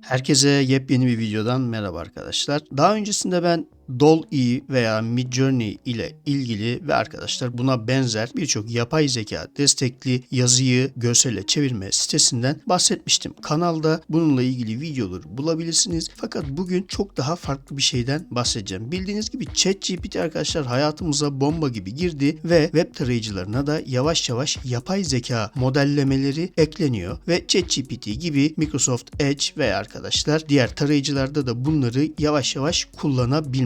Herkese yepyeni bir videodan merhaba arkadaşlar. Daha öncesinde ben Dall-E veya Midjourney ile ilgili ve arkadaşlar buna benzer birçok yapay zeka destekli yazıyı görsele çevirme sitesinden bahsetmiştim. Kanalda bununla ilgili videoları bulabilirsiniz. Fakat bugün çok daha farklı bir şeyden bahsedeceğim. Bildiğiniz gibi ChatGPT arkadaşlar hayatımıza bomba gibi girdi ve web tarayıcılarına da yavaş yavaş yapay zeka modellemeleri ekleniyor ve ChatGPT gibi Microsoft Edge veya arkadaşlar diğer tarayıcılarda da bunları yavaş yavaş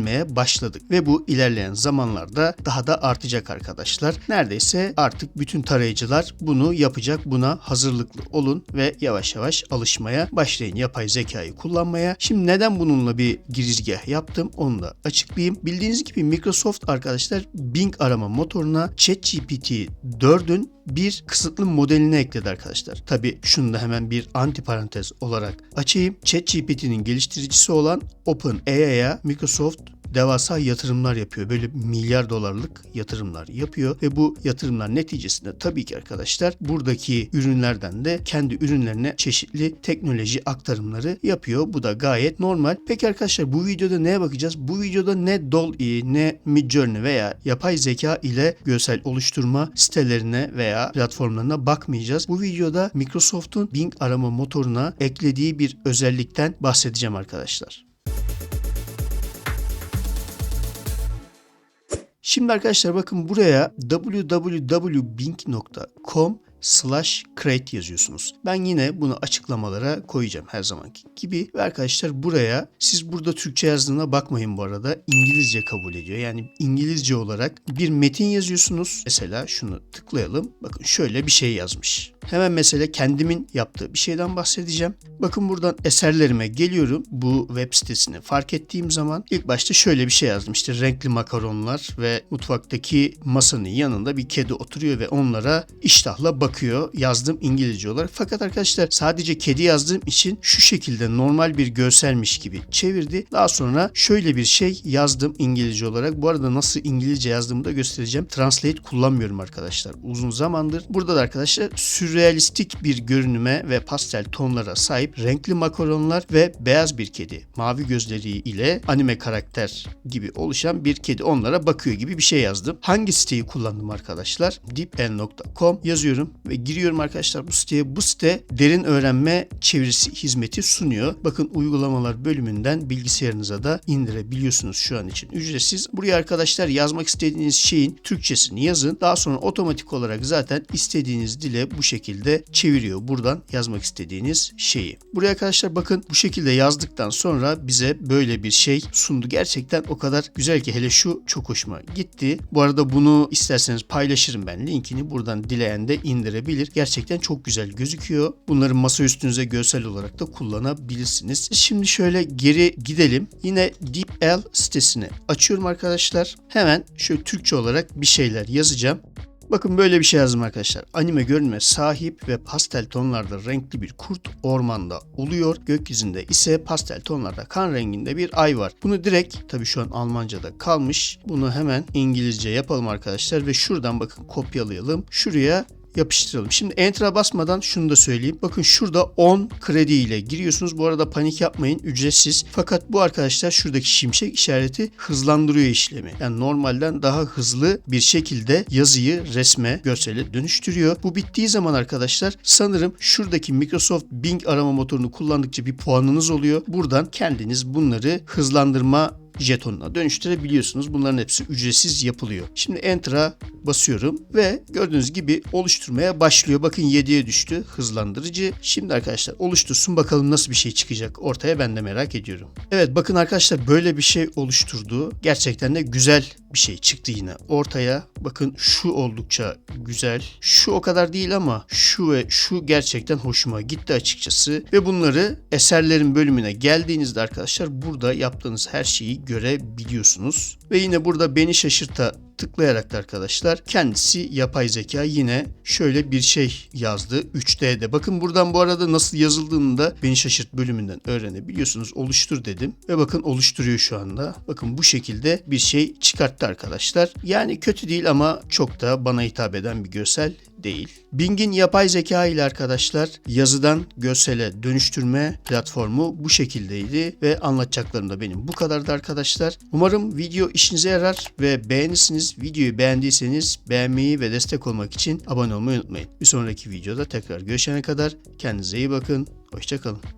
kullanabilmeye başladık ve bu ilerleyen zamanlarda daha da artacak arkadaşlar. Neredeyse artık bütün tarayıcılar bunu yapacak. Buna hazırlıklı olun ve yavaş yavaş alışmaya başlayın yapay zekayı kullanmaya. Şimdi neden bununla bir girizgah yaptım onu da açıklayayım. Bildiğiniz gibi Microsoft arkadaşlar Bing arama motoruna ChatGPT 4'ün bir kısıtlı modelini ekledi arkadaşlar. Tabi şunu da hemen bir anti parantez olarak açayım. ChatGPT'nin geliştiricisi olan OpenAI'ya Microsoft devasa yatırımlar yapıyor. Böyle milyar dolarlık yatırımlar yapıyor ve bu yatırımlar neticesinde tabii ki arkadaşlar buradaki ürünlerden de kendi ürünlerine çeşitli teknoloji aktarımları yapıyor. Bu da gayet normal. Peki arkadaşlar bu videoda neye bakacağız? Bu videoda ne Dall-E ne Midjourney veya yapay zeka ile görsel oluşturma sitelerine veya platformlarına bakmayacağız. Bu videoda Microsoft'un Bing arama motoruna eklediği bir özellikten bahsedeceğim arkadaşlar. Şimdi arkadaşlar bakın buraya www.bing.com slash create yazıyorsunuz. Ben yine bunu açıklamalara koyacağım her zamanki gibi. Ve arkadaşlar buraya siz burada Türkçe yazdığına bakmayın bu arada. İngilizce kabul ediyor. Yani İngilizce olarak bir metin yazıyorsunuz. Mesela şunu tıklayalım. Bakın şöyle bir şey yazmış. Hemen mesela kendimin yaptığı bir şeyden bahsedeceğim. Bakın buradan eserlerime geliyorum. Bu web sitesini fark ettiğim zaman ilk başta şöyle bir şey yazdım. İşte renkli makaronlar ve mutfaktaki masanın yanında bir kedi oturuyor ve onlara iştahla bakıyor. Yazdım İngilizce olarak. Fakat arkadaşlar sadece kedi yazdığım için şu şekilde normal bir görselmiş gibi çevirdi. Daha sonra şöyle bir şey yazdım İngilizce olarak. Bu arada nasıl İngilizce yazdığımı da göstereceğim. Translate kullanmıyorum arkadaşlar. Uzun zamandır. Burada da arkadaşlar sürrealistik bir görünüme ve pastel tonlara sahip renkli makaronlar ve beyaz bir kedi. Mavi gözleri ile anime karakter gibi oluşan bir kedi onlara bakıyor gibi bir şey yazdım. Hangi siteyi kullandım arkadaşlar? deepl.com yazıyorum ve giriyorum arkadaşlar bu siteye. Bu site derin öğrenme çevirisi hizmeti sunuyor. Bakın uygulamalar bölümünden bilgisayarınıza da indirebiliyorsunuz şu an için ücretsiz. Buraya arkadaşlar yazmak istediğiniz şeyin Türkçesini yazın. Daha sonra otomatik olarak zaten istediğiniz dile bu şekilde çeviriyor. Buradan yazmak istediğiniz şeyi. Buraya arkadaşlar bakın bu şekilde yazdıktan sonra bize böyle bir şey sundu. Gerçekten o kadar güzel ki hele şu çok hoşuma gitti. Bu arada bunu isterseniz paylaşırım ben linkini. Buradan dileyen de indirebilir. Gerçekten çok güzel gözüküyor. Bunları masa üstünüze görsel olarak da kullanabilirsiniz. Şimdi şöyle geri gidelim. Yine DeepL sitesini açıyorum arkadaşlar. Hemen şöyle Türkçe olarak bir şeyler yazacağım. Bakın böyle bir şey yazdım arkadaşlar. Anime görünüme sahip ve pastel tonlarda renkli bir kurt ormanda oluyor. Gökyüzünde ise pastel tonlarda kan renginde bir ay var. Bunu direkt tabi şu an Almanca'da kalmış. Bunu hemen İngilizce yapalım arkadaşlar ve şuradan bakın kopyalayalım. Şuraya yapıştıralım. Şimdi Enter'a basmadan şunu da söyleyeyim. Bakın şurada 10 kredi ile giriyorsunuz. Bu arada panik yapmayın. Ücretsiz. Fakat bu arkadaşlar şuradaki şimşek işareti hızlandırıyor işlemi. Yani normalden daha hızlı bir şekilde yazıyı resme, görsele dönüştürüyor. Bu bittiği zaman arkadaşlar sanırım şuradaki Microsoft Bing arama motorunu kullandıkça bir puanınız oluyor. Buradan kendiniz bunları hızlandırma jetonuna dönüştürebiliyorsunuz. Bunların hepsi ücretsiz yapılıyor. Şimdi Enter'a basıyorum ve gördüğünüz gibi oluşturmaya başlıyor. Bakın 7'ye düştü hızlandırıcı. Şimdi arkadaşlar oluştursun bakalım nasıl bir şey çıkacak ortaya ben de merak ediyorum. Evet bakın arkadaşlar böyle bir şey oluşturdu. Gerçekten de güzel bir şey çıktı yine ortaya. Bakın şu oldukça güzel. Şu o kadar değil ama şu ve şu gerçekten hoşuma gitti açıkçası. Ve bunları eserlerin bölümüne geldiğinizde arkadaşlar burada yaptığınız her şeyi görebiliyorsunuz. Ve yine burada beni şaşırta tıklayarak da arkadaşlar kendisi yapay zeka yine şöyle bir şey yazdı 3D'de. Bakın buradan bu arada nasıl yazıldığını da beni şaşırt bölümünden öğrenebiliyorsunuz. Oluştur dedim ve bakın oluşturuyor şu anda. Bakın bu şekilde bir şey çıkarttı arkadaşlar. Yani kötü değil ama çok da bana hitap eden bir görsel değil. Bing'in yapay zeka ile arkadaşlar yazıdan görsele dönüştürme platformu bu şekildeydi ve anlatacaklarım da benim bu kadardı arkadaşlar. Umarım video işinize yarar ve beğenirsiniz. Videoyu beğendiyseniz beğenmeyi ve destek olmak için abone olmayı unutmayın. Bir sonraki videoda tekrar görüşene kadar kendinize iyi bakın. Hoşçakalın.